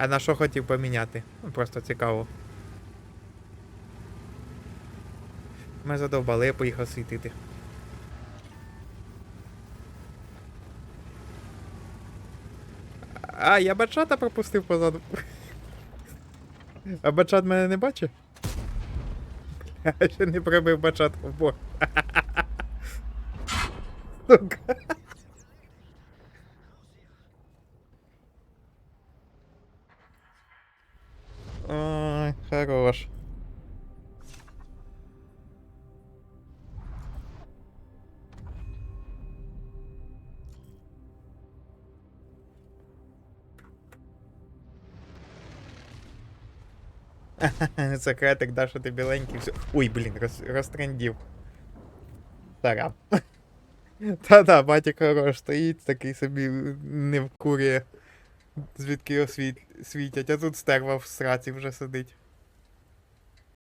А на що хотів поміняти? Ну, просто цікаво. Ми задовбали, я поїхав світити. А, я бачата пропустив позаду. А бачат мене не бачить? Я ще не пробив бачат в бок. Ой, хорош. Секретик, да, що ти біленький. Все. Ой, блін, роз, розтрендів. Тарам. Та-да, батік хорош стоїть, такий собі не вкурює, звідки його світ, світять, а тут стерва в сраці вже сидить.